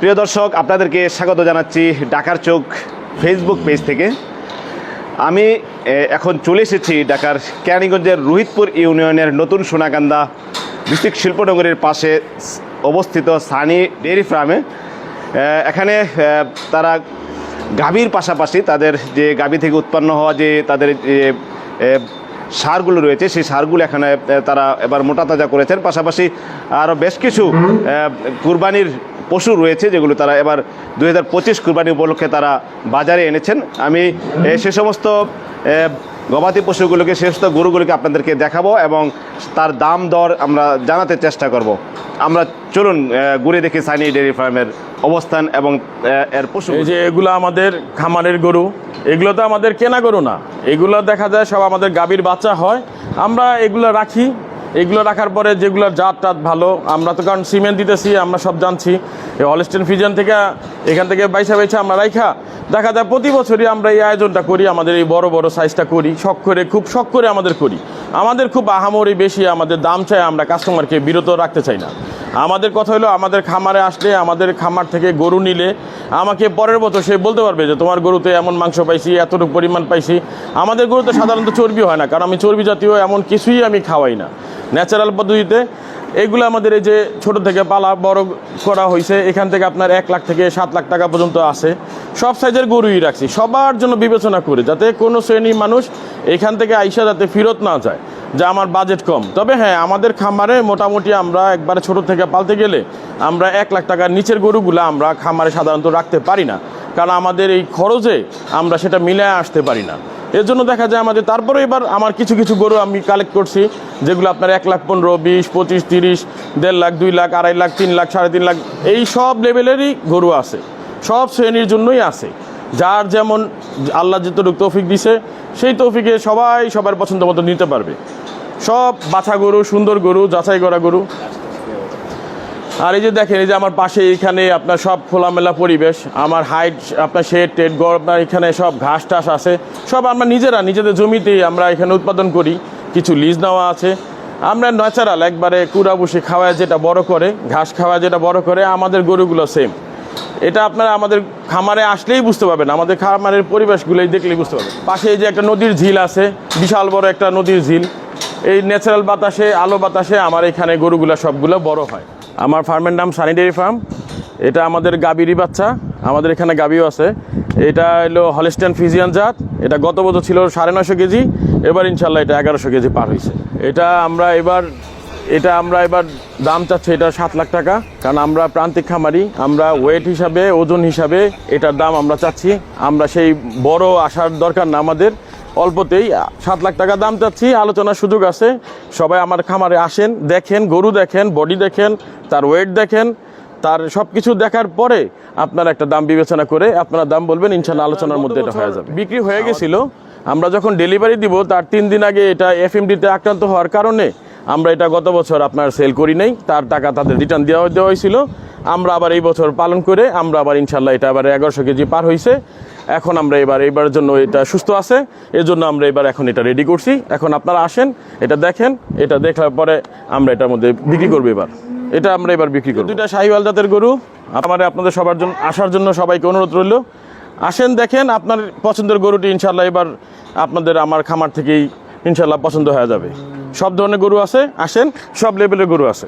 প্রিয় দর্শক, আপনাদেরকে স্বাগত জানাচ্ছি ডাকার চোখ ফেসবুক পেজ থেকে। আমি এখন চলে এসেছি ঢাকার কেরানীগঞ্জের রোহিতপুর ইউনিয়নের নতুন সোনাকান্দা ডিস্ট্রিক্ট শিল্পনগরীর পাশে অবস্থিত সানি ডেয়ারি ফার্মে। এখানে তারা গাভীর পাশাপাশি তাদের যে গাভী থেকে উৎপন্ন হওয়া যে তাদের যে সারগুলো রয়েছে, সেই সারগুলো এখানে তারা এবার মোটা তাজা করেছেন। পাশাপাশি আরও বেশ কিছু কুরবানির পশু রয়েছে যেগুলো তারা এবার দু হাজার পঁচিশ কুরবানি উপলক্ষে তারা বাজারে এনেছেন। আমি সে সমস্ত গবাদি পশুগুলোকে সমস্ত গরুগুলোকে আপনাদেরকে দেখাবো এবং তার দাম দর আমরা জানাতে চেষ্টা করব। আমরা চলুন ঘুরে দেখি সানি ডেয়ারি ফার্মের অবস্থান এবং এর পশু। যে এগুলো আমাদের খামারের গরু, এগুলো তো আমাদের কেনা গরু না। এগুলো দেখা যায় সব আমাদের গাভীর বাচ্চা হয়। আমরা এগুলো রাখি। এগুলো রাখার পরে যেগুলোর জাত টাত ভালো, আমরা তো কারণ সিমেন্ট দিতেছি, আমরা সব জানছি। এই হলস্টেন ফিজন থেকে, এখান থেকে বাইসা বাইসা আমরা রাইখা। দেখা যায় প্রতি বছরই আমরা এই আয়োজনটা করি, আমাদের এই বড় বড় সাইজটা করি, শখ করে, খুব শখ করে আমাদের করি। আমাদের খুব আহামরি বেশি আমাদের দাম চাই, আমরা কাস্টমারকে বিরত রাখতে চাই না। আমাদের কথা হলো, আমাদের খামারে আসলে, আমাদের খামার থেকে গরু নিলে, আমাকে পরের বছর সে বলতে পারবে যে, তোমার গরুতে এমন মাংস পাইছি, এতটুকু পরিমাণ পাইছি। আমাদের গরুতে সাধারণত চর্বি হয় না, কারণ আমি চর্বি জাতীয় এমন কিছুই আমি খাওয়াই না। ন্যাচারাল পদ্ধতিতে। এগুলো আমাদের এই যে ছোট থেকে পালা বড় করা হয়েছে এখান থেকে আপনার এক লাখ থেকে সাত লাখ টাকা পর্যন্ত আছে। সব সাইজের গরুই রাখছি, সবার জন্য বিবেচনা করে, যাতে কোনো শ্রেণির মানুষ এখান থেকে আইসা যাতে ফেরত না যায়, যা আমার বাজেট কম। তবে হ্যাঁ আমাদের খামারে মোটামুটি আমরা একবারে ছোট থেকে পালতে গেলে আমরা এক লাখ টাকার নিচের গরুগুলো আমরা খামারে সাধারণত রাখতে পারি না, কারণ আমাদের এই খরচে আমরা সেটা মিলে আসতে পারি না। এর জন্য দেখা যায় আমাদের তারপরে এবার আমার কিছু কিছু গরু আমি কালেক্ট করছি, যেগুলো আপনার এক লাখ পনেরো, বিশ, পঁচিশ, তিরিশ, দেড় লাখ, দুই লাখ, আড়াই লাখ, তিন লাখ, সাড়ে তিন লাখ, এই সব লেভেলেরই গরু আছে। সব শ্রেণির জন্যই আছে। যার যেমন আল্লাহ যতটুকু তৌফিক দিছে, সেই তৌফিকে সবাই সবার পছন্দ মতো নিতে পারবে। সব বাছা গরু, সুন্দর গরু, যাচাই করা গরু। আর এই যে দেখেন, এই যে আমার পাশে এখানে আপনার সব খোলামেলা পরিবেশ, আমার হাইট আপনার শেড টেড গড়, আপনার এখানে সব ঘাস টাস আছে, সব আমরা নিজেরা, নিজেদের জমিতেই আমরা এখানে উৎপাদন করি। কিছু লিজ নেওয়া আছে। আমরা ন্যাচারাল একবারে কুড়া বসে খাওয়ায় যেটা বড় করে, ঘাস খাওয়ায় যেটা বড় করে, আমাদের গরুগুলো সেম এটা আপনারা আমাদের খামারে আসলেই বুঝতে পারবেন, আমাদের খামারের পরিবেশগুলোই দেখলেই বুঝতে পারবেন। পাশে এই যে একটা নদীর ঝিল আছে, বিশাল বড় একটা নদীর ঝিল। এই ন্যাচারাল বাতাসে, আলো বাতাসে আমার এখানে গরুগুলো সবগুলো বড় হয়। আমার ফার্মের নাম সানিটারি ফার্ম। এটা আমাদের গাবিরই বাচ্চা, আমাদের এখানে গাবিও আছে। এটা হলো হলিস্টান ফিজিয়ান জাত, এটা গত বছর ছিল সাড়ে নশো কেজি, এবার ইনশাল্লাহ এটা এগারোশো কেজি পার হয়েছে। এটা আমরা এবার, এটা আমরা এবার দাম চাচ্ছি এটা সাত লাখ টাকা, কারণ আমরা প্রান্তিক খামারি, আমরা ওয়েট হিসাবে, ওজন হিসাবে এটার দাম আমরা চাচ্ছি। আমরা সেই বড় আসার দরকার না আমাদের অল্পতেই সাত লাখ টাকা দাম চাচ্ছি আলোচনার সুযোগ আছে। সবাই আমার খামারে আসেন দেখেন গরু দেখেন বডি দেখেন তার ওয়েট দেখেন তার সব কিছু দেখার পরে আপনার একটা দাম বিবেচনা করে আপনার দাম বলবেন ইনশাল্লাহ আলোচনার মধ্যে এটা হয়ে যাবে। বিক্রি হয়ে গেছিল। আমরা যখন ডেলিভারি দিব তার তিন দিন আগে এটা এফএমডিতে আক্রান্ত হওয়ার কারণে আমরা এটা গত বছর আপনার সেল করি নাই তার টাকা তাদের রিটার্ন দেওয়া দেওয়া হয়েছিল। আমরা আবার এই বছর পালন করে আমরা আবার ইনশাল্লাহ এটা আবার এগারোশো কেজি পার হয়েছে এখন আমরা এবার এবারের জন্য এটা সুস্থ আছে এর জন্য আমরা এবার এখন এটা রেডি করছি। এখন আপনারা আসেন এটা দেখেন এটা দেখার পরে আমরা এটার মধ্যে বিক্রি করব এবার। এটা আমরা এবার বিক্রি করব। দুইটা শাহিওয়াল জাতের গরু আমার আপনাদের সবার জন্য আসার জন্য সবাইকে অনুরোধ রইল। আসেন দেখেন আপনার পছন্দের গরুটি ইনশাল্লাহ এবার আপনাদের আমার খামার থেকেই ইনশাল্লাহ পছন্দ হয়ে যাবে। সব ধরনের গরু আছে আসেন সব লেভেলের গরু আছে।